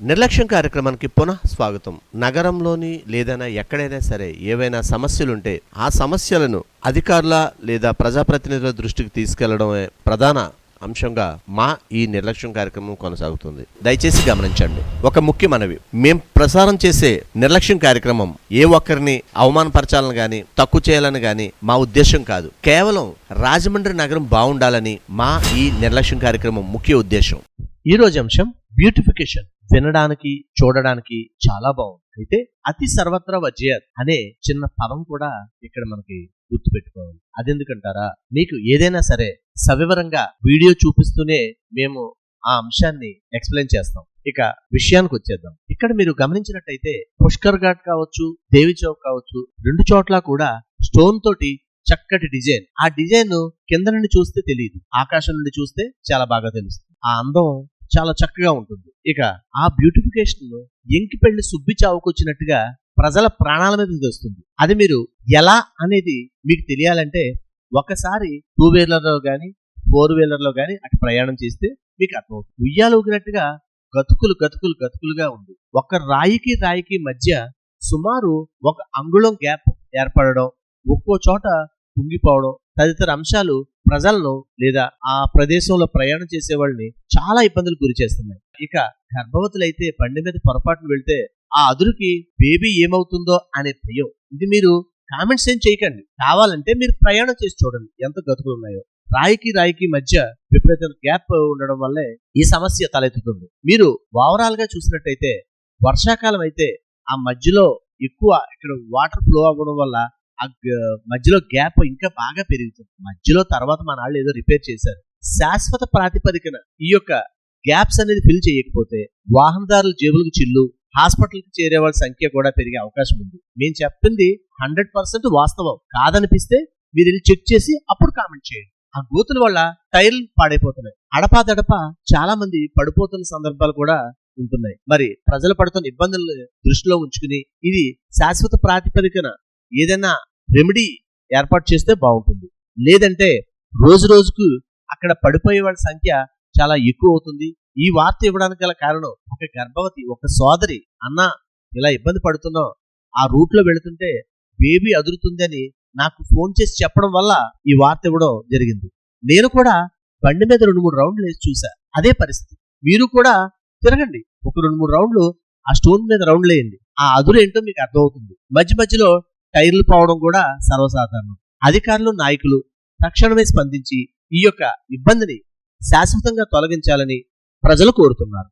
నిర్లక్ష్యం కార్యక్రమానికి పునః స్వాగతం. నగరంలోని లేదైనా ఎక్కడైనా సరే ఏవైనా సమస్యలుంటే ఆ సమస్యలను అధికారుల లేదా ప్రజాప్రతినిధుల దృష్టికి తీసుకెళ్ళడమే ప్రధాన అంశంగా మా ఈ నిర్లక్ష్యం కార్యక్రమం కొనసాగుతుంది. దయచేసి గమనించండి. ఒక ముఖ్య మనవి. మేం ప్రసారం చేసే నిర్లక్ష్యం కార్యక్రమం ఏ ఒక్కరిని అవమానపరచాలని గాని తక్కువ చేయాలని గాని మా ఉద్దేశం కాదు. కేవలం రాజమండ్రి నగరం బాగుండాలని మా ఈ నిర్లక్ష్యం కార్యక్రమం ముఖ్య ఉద్దేశం. ఈ రోజు అంశం బ్యూటిఫికేషన్ వినడానికి చూడడానికి చాలా బాగుంది. అయితే అతి సర్వత్రా వజ్జయత్ అనే చిన్న పదం కూడా ఇక్కడ మనకి గుర్తు పెట్టుకోవాలి అదెందుకంటారా? మీకు ఏదైనా సరే సవివరంగా వీడియో చూపిస్తూనే మేము ఆ అంశాన్ని ఎక్స్ప్లెయిన్ చేస్తాం. ఇక విషయానికి వచ్చేద్దాం. ఇక్కడ మీరు గమనించినట్టయితే పుష్కర్ ఘాట్ కావచ్చు దేవి చౌక్ కావచ్చు రెండు చోట్ల కూడా స్టోన్ తోటి చక్కటి డిజైన్. ఆ డిజైన్ కింద నుండి చూస్తే తెలియదు ఆకాశం నుండి చూస్తే చాలా బాగా తెలుస్తుంది. ఆ అందం చాలా చక్కగా ఉంటుంది. ఇక ఆ బ్యూటిఫికేషన్ ఎంకి పెళ్ళి సుబ్బి చావుకొచ్చినట్టుగా ప్రజల ప్రాణాల మీద వస్తుంది అది మీరు ఎలా అనేది మీకు తెలియాలంటే ఒకసారి టూ వీలర్లో కానీ ఫోర్ వీలర్లో కానీ అటు ప్రయాణం చేస్తే మీకు అర్థమవుతుంది ఉయ్యాలు ఊగినట్టుగా గతుకులు గతుకులు గతుకులుగా ఉంది. ఒక రాయికి రాయికి మధ్య సుమారు ఒక అంగుళం గ్యాప్ ఏర్పడడం ఒక్కో చోట కుంగిపోవడం తదితర అంశాలు ప్రజలను లేదా ఆ ప్రదేశంలో ప్రయాణం చేసే వాళ్ళని చాలా ఇబ్బందులు గురి చేస్తున్నాయి. ఇక గర్భవతులైతే బండి మీద పొరపాటున వెళ్తే ఆ అదురుకి బేబీ ఏమవుతుందో అనే భయం. ఇది మీరు కామెంట్స్ ఏం చేయకండి. కావాలంటే మీరు ప్రయాణం చేసి చూడండి. ఎంత గతుకులు ఉన్నాయో రాయికి రాయికి మధ్య విపరీత గ్యాప్ ఉండడం వల్లే ఈ సమస్య తలెత్తుతుంది. మీరు ఓవరాల్గా చూసినట్టయితే వర్షాకాలం అయితే ఆ మధ్యలో ఎక్కువ ఇక్కడ వాటర్ ఫ్లో అవ్వడం వల్ల మధ్యలో గ్యాప్ ఇంకా బాగా పెరుగుతుంది మధ్యలో తర్వాత మన వాళ్ళు ఏదో రిపేర్ చేశారు. శాశ్వత ప్రాతిపదికన ఈ యొక్క గ్యాప్స్ అనేది ఫిల్ చేయకపోతే వాహనదారుల జేబులకు చిల్లు హాస్పిటల్కి చేరే వాళ్ళ సంఖ్య కూడా పెరిగే అవకాశం ఉంది. మేము చెప్పింది హండ్రెడ్ పర్సెంట్ వాస్తవం. కాదనిపిస్తే మీరు వెళ్ళి చెక్ చేసి అప్పుడు కామెంట్ చేయండి. ఆ గోతుల వల్ల టైర్లు పాడైపోతున్నాయి. అడపాదడప చాలా మంది పడిపోతున్న సందర్భాలు కూడా ఉంటున్నాయి. మరి ప్రజలు పడుతున్న ఇబ్బందులను దృష్టిలో ఉంచుకుని ఇది శాశ్వత ప్రాతిపదికన ఏదైనా రెమెడీ ఏర్పాటు చేస్తే బాగుంటుంది. లేదంటే రోజు రోజుకు అక్కడ పడిపోయే వాళ్ళ సంఖ్య చాలా ఎక్కువ అవుతుంది. ఈ వార్త ఇవ్వడానికి గల కారణం ఒక గర్భవతి ఒక సోదరి అన్న ఇలా ఇబ్బంది పడుతున్నాం ఆ రూట్లో వెళుతుంటే బేబీ అదురుతుందని నాకు ఫోన్ చేసి చెప్పడం వల్ల ఈ వార్త ఇవ్వడం జరిగింది. నేను కూడా బండి మీద రెండు మూడు రౌండ్లు వేసి చూసా. అదే పరిస్థితి. మీరు కూడా తిరగండి. ఒక రెండు మూడు రౌండ్లు ఆ స్టోన్ మీద రౌండ్లు వేయండి. ఆ అదురు ఏంటో మీకు అర్థమవుతుంది. మధ్య మధ్యలో టైర్లు పోవడం కూడా సర్వసాధారణం. అధికారులు నాయకులు తక్షణమే స్పందించి ఈ యొక్క ఇబ్బందిని శాశ్వతంగా తొలగించాలని ప్రజలు కోరుతున్నారు.